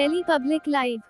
Delhi public live.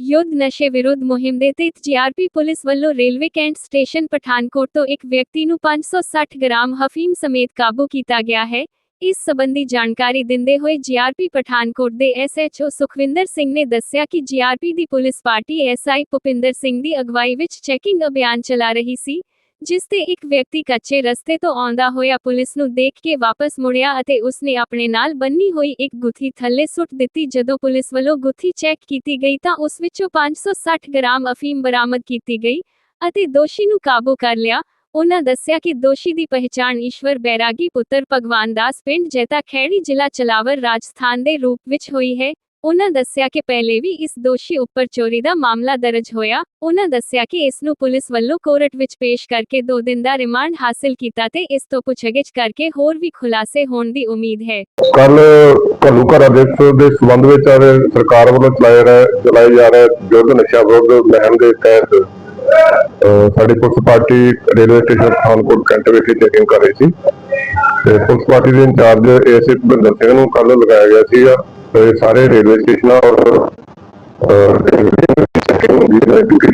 ਯੁੱਧ ਨਸ਼ੇ ਵਿਰੁੱਧ ਮੁਹਿੰਮ ਦੇ ਤਹਿਤ ਜੀਆਰਪੀ ਪੁਲਿਸ ਵੱਲੋਂ ਰੇਲਵੇ ਕੈਂਟ ਸਟੇਸ਼ਨ ਪਠਾਨਕੋਟ ਤੋਂ ਇੱਕ ਵਿਅਕਤੀ ਨੂੰ 560 ਗ੍ਰਾਮ ਹਫੀਮ ਸਮੇਤ ਕਾਬੂ ਕੀਤਾ ਗਿਆ ਹੈ। ਇਸ ਸਬੰਧੀ ਜਾਣਕਾਰੀ ਦਿੰਦੇ ਹੋਏ ਜੀਆਰਪੀ ਪਠਾਨਕੋਟ ਦੇ ਐਸਐਚਓ ਸੁਖਵਿੰਦਰ ਸਿੰਘ ਨੇ ਦੱਸਿਆ ਕਿ ਜੀਆਰਪੀ ਦੀ police party SI Bhupinder Singh ਦੀ ਅਗਵਾਈ ਵਿੱਚ ਚੈਕਿੰਗ ਅਭਿਆਨ ਚਲਾ ਰਹੀ ਸੀ। ਜਿਸ ਤੇ ਇੱਕ ਵਿਅਕਤੀ ਕੱਚੇ ਰਸਤੇ ਤੋਂ ਆਉਂਦਾ ਹੋਇਆ ਪੁਲਿਸ ਨੂੰ ਦੇਖ ਕੇ ਵਾਪਸ ਮੁੜਿਆ ਅਤੇ ਉਸਨੇ ਆਪਣੇ ਨਾਲ ਬੰਨੀ ਹੋਈ ਇੱਕ ਗੁੱਥੀ ਥੱਲੇ ਸੁੱਟ ਦਿੱਤੀ। ਜਦੋਂ ਪੁਲਿਸ ਵੱਲੋਂ ਗੁੱਥੀ ਚੈੱਕ ਕੀਤੀ ਗਈ ਤਾਂ ਉਸ ਵਿੱਚੋਂ 560 ਗ੍ਰਾਮ ਅਫੀਮ ਬਰਾਮਦ ਕੀਤੀ ਗਈ ਅਤੇ ਦੋਸ਼ੀ ਨੂੰ ਕਾਬੂ ਕਰ ਲਿਆ। ਉਹਨਾਂ ਦੱਸਿਆ ਕਿ ਦੋਸ਼ੀ ਦੀ ਪਹਿਚਾਣ ਈਸ਼ਵਰ ਬੈਰਾਗੀ ਪੁੱਤਰ ਭਗਵਾਨ ਦਾਸ ਪਿੰਡ ਜੈਤਾ ਖੈੜੀ ਜ਼ਿਲ੍ਹਾ ਚਲਾਵਰ ਰਾਜਸਥਾਨ ਦੇ ਰੂਪ ਵਿੱਚ ਹੋਈ ਹੈ। ਉਨ੍ਹਾਂ ਦੱਸਿਆ ਕਿ ਪਹਿਲੇ ਵੀ ਇਸ ਦੋਸ਼ੀ ਉੱਪਰ ਚੋਰੀ ਦਾ ਮਾਮਲਾ ਦਰਜ ਹੋਇਆ। ਉਨ੍ਹਾਂ ਦੱਸਿਆ ਕਿ ਇਸ ਨੂੰ ਪੁਲਿਸ ਵੱਲੋਂ ਕੋਰਟ ਵਿੱਚ ਪੇਸ਼ ਕਰਕੇ 2 ਦਿਨ ਦਾ ਰਿਮਾਂਡ ਹਾਸਲ ਕੀਤਾ ਤੇ ਇਸ ਤੋਂ ਪੁੱਛਗਿੱਛ ਕਰਕੇ ਹੋਰ ਵੀ ਖੁਲਾਸੇ ਹੋਣ ਦੀ ਉਮੀਦ ਹੈ। ਕੱਲ ਘੱਲੂ ਘਰਾਂ ਦੇ ਦੇ ਵਿੱਚ ਸਰਕਾਰ ਵੱਲੋਂ ਚਲਾਏ ਰਹੇ ਚਲਾਏ ਜਾ ਰਹੇ ਯੁੱਧ ਨਸ਼ਾ ਵਿਰੁੱਧ ਮੁਹਿੰਮ ਦੇ ਤਹਿਤ ਸਾਡੀ police party railway station Pathankot cantt ਵਿਖੇ ਚੈਕਿੰਗ ਕਰ ਰਹੀ ਸੀ। ਤੇ ਪੁਲਿਸ ਪਾਰਟੀ ਦੇ ਇੰਚਾਰਜ ਏਐਸਏ ਭਿੰਦਰ ਸਿੰਘ ਨੂੰ ਕੱਲ ਲਗਾਇਆ ਗਿਆ ਸੀਗਾ। ਸਾਰੇ ਰੇਲਵੇ ਸਟੇਸ਼ਨਾਂ ਔਰ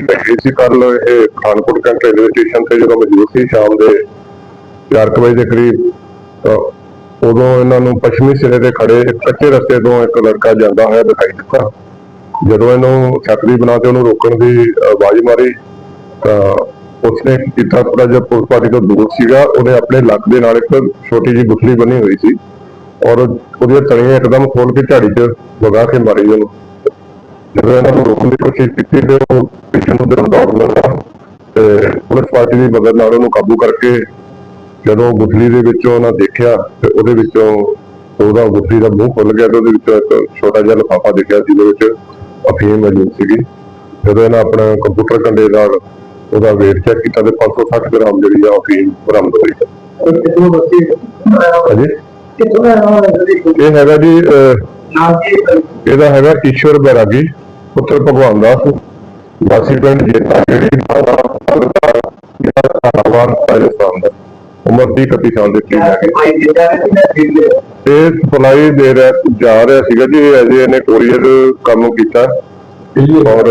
ਚੈਕਿੰਗ ਸੀ ਕੱਲ ਇਹ ਪਠਾਨਕੋਟ ਕੈਂਟ ਰੇਲਵੇ ਸਟੇਸ਼ਨ ਤੇ ਜਦੋਂ ਮੌਜੂਦ ਸੀ ਸ਼ਾਮ ਦੇ 4 ਵਜੇ ਦੇ ਕਰੀਬ ਉਦੋਂ ਇਹਨਾਂ ਨੂੰ ਪੱਛਮੀ ਸਿਰੇ ਤੇ ਖੜੇ ਇੱਕ ਕੱਚੇ ਰਸਤੇ ਤੋਂ ਇੱਕ ਲੜਕਾ ਜਾਂਦਾ ਹੋਇਆ ਦਿਖਾਈ ਦਿੱਤਾ। ਜਦੋਂ ਇਹਨੂੰ ਛਤਰੀ ਬਣਾ ਕੇ ਉਹਨੂੰ ਰੋਕਣ ਦੀ ਆਵਾਜ਼ ਮਾਰੀ, ਤਾਂ ਉਸਨੇ ਕੀਤਾ ਥੋੜਾ ਜਿਹਾ ਪੁਲਿਸ ਪਾਰਟੀ ਤੋਂ ਦੂਰ ਸੀਗਾ। ਉਹਨੇ ਆਪਣੇ ਲੱਕ ਦੇ ਨਾਲ ਇੱਕ ਛੋਟੀ ਜਿਹੀ ਗੁਠਲੀ ਬੰਨੀ ਹੋਈ ਸੀ। ਔਰ ਉਹਦੀਆਂ ਤਲੀਆਂ ਇੱਕਦਮ ਖੋਲ ਕੇ ਝਾੜੀ 'ਚ ਵਗਾ ਕੇ ਮਾਰੀ ਉਹਨੂੰ। ਜਦੋਂ ਇਹਨਾਂ ਨੂੰ ਰੋਕਣ ਦੀ ਕੋਸ਼ਿਸ਼ ਕੀਤੀ ਤੇ ਉਹ ਪਿੱਛੇ ਨੂੰ ਦੌੜ ਲੱਗਾ ਤੇ ਪੁਲਿਸ ਪਾਰਟੀ ਦੀ ਮਦਦ ਨਾਲ ਉਹਨੂੰ ਕਾਬੂ ਕਰਕੇ ਜਦੋਂ ਗੁਠਲੀ ਦੇ ਵਿੱਚੋਂ ਉਹਨਾਂ ਦੇਖਿਆ ਤੇ ਉਹਦੇ ਵਿੱਚੋਂ ਉਹਦਾ ਗੁਠਲੀ ਦਾ ਮੂੰਹ ਖੁੱਲ ਗਿਆ ਤੇ ਉਹਦੇ ਵਿੱਚੋਂ ਇੱਕ ਛੋਟਾ ਜਿਹਾ ਲਿਫਾਫਾ ਦਿਖਿਆ ਜਿਹਦੇ ਵਿੱਚ ਅਫੀਮ ਮੌਜੂਦ ਸੀਗੀ। ਜਦੋਂ ਇਹਨਾਂ ਆਪਣਾ ਕੰਪਿਊਟਰ ਕੰਡੇ ਨਾਲ ਉਹਦਾ weight ਚੈੱਕ ਕੀਤਾ ਤੇ 560 ਗ੍ਰਾਮ ਜਿਹੜੀ ਆ ਅਫੀਮ ਬਰਾਮਦ ਹੋਈ। ਕਿਤੋਂ ਬੱਚੇ ਹਾਂਜੀ? ਕਿਤੋਂ ਦਾ ਨਾਮ ਹੈ ਜੀ ਇਹ ਹੈਗਾ ਜੀ ਅਹ, ਨਾਮ ਕੀ ਹੈ? ਇਹਦਾ ਹੈਗਾ ਈਸ਼ਵਰ ਬੈਰਾਗੀ ਪੁੱਤਰ ਭਗਵਾਨ ਦਾਸ ਵਾਸੀ ਪਿੰਡ ਜੇਤਾ ਜਿਹੜੀ ਰਾਜਸਥਾਨ ਰਾਜਸਥਾਨ ਦਾ। ਉਮਰ 30 31 ਸਾਲ ਦੇ ਕਰੀਬ ਹੈਗੀ ਇਹ ਸਪਲਾਈ ਦੇ ਰਿਹਾ ਜਾ ਰਿਹਾ ਸੀਗਾ ਜੀ ਅਜੇ ਇਹਨੇ ਕੋਰੀਅਰ ਕੰਮ ਕੀਤਾ। ਔਰ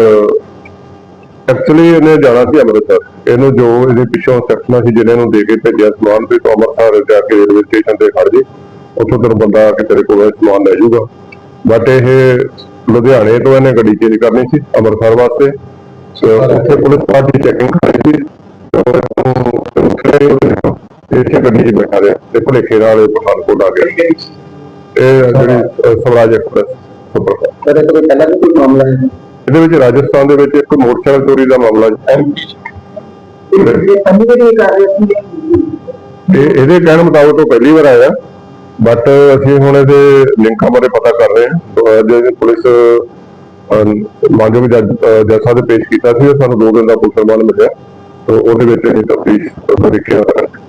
ਐਕਚੁਅਲੀ ਇਹਨੇ ਜਾਣਾ ਸੀ ਅੰਮ੍ਰਿਤਸਰ। ਇਹਨੂੰ ਜੋ ਇਹਦੇ ਪਿੱਛੋਂ ਸੈਕਸ਼ਨਾਂ ਸੀ ਜਿਹਨਾਂ ਨੂੰ ਦੇ ਕੇ ਭੇਜਿਆ ਸਮਾਨ ਤੇ ਤੂੰ ਅੰਮ੍ਰਿਤਸਰ ਜਾ ਕੇ ਰੇਲਵੇ ਸਟੇਸ਼ਨ ਤੇ ਖੜ ਜੇ। ਉੱਥੋਂ ਤੈਨੂੰ ਬੰਦਾ ਆ ਕੇ ਤੇਰੇ ਕੋਲੋਂ ਸਮਾਨ ਲੈ ਜਾਊਗਾ। ਬਟ ਇਹ ਲੁਧਿਆਣੇ ਤੋਂ ਇਹਨੇ ਗੱਡੀ ਚੇਂਜ ਕਰਨੀ ਸੀ ਅੰਮ੍ਰਿਤਸਰ ਵਾਸਤੇ। ਸੋ ਉੱਥੇ ਪੁਲਿਸ ਪਾਰਟੀ ਚੈਕਿੰਗ ਕਰ ਰਹੀ ਸੀ। ਤੇ ਉਹ ਇੱਥੇ ਗੱਡੀ 'ਚ ਬੈਠਾ ਰਿਹਾ ਤੇ ਭੁਲੇਖੇ ਨਾਲ ਇਹ ਪਠਾਨਕੋਟ ਆ ਗਿਆ। ਇਹ ਜਿਹੜੀ ਸਵਰਾਜ ਐਕਸਪ੍ਰੈਸ ਸੁਪਰ ਕਦੇ ਕਦੇ ਪਹਿਲਾਂ ਵੀ ਕੋਈ ਮਾਮਲਾ ਹੈ? ਇਹਦੇ ਵਿੱਚ ਰਾਜਸਥਾਨ ਦੇ ਵਿੱਚ ਇੱਕ ਮੋਟਰਸਾਈਕਲ ਚੋਰੀ ਦਾ ਮਾਮਲਾ ਹੈ। ਇਹ ਇਹਦੇ ਕਹਿਣ ਮੁਤਾਬਕ ਉਹ ਪਹਿਲੀ ਵਾਰ ਆਇਆ। ਬਟ uh, ਅਸੀਂ ਹੁਣ ਇਹਦੇ ਲਿੰਕਾਂ ਬਾਰੇ ਪਤਾ ਕਰ ਰਹੇ ਹਾਂ। ਅਹ ਜੇ ਪੁਲਿਸ ਮਾਨਯੋਗ ਜੱਜ ਜੱਜ ਸਾਹਿਬ ਦੇ ਪੇਸ਼ ਕੀਤਾ ਸੀ ਸਾਨੂੰ ਦੋ ਦਿਨ ਦਾ ਪੁਲਿਸ ਰਿਮਾਂਡ ਮਿਲਿਆ। ਤੇ ਉਹਦੇ ਵਿੱਚ ਅਸੀਂ ਤਫਤੀਸ਼ ਤਰੀਕੇ ਨਾਲ ਕਰਾਂਗੇ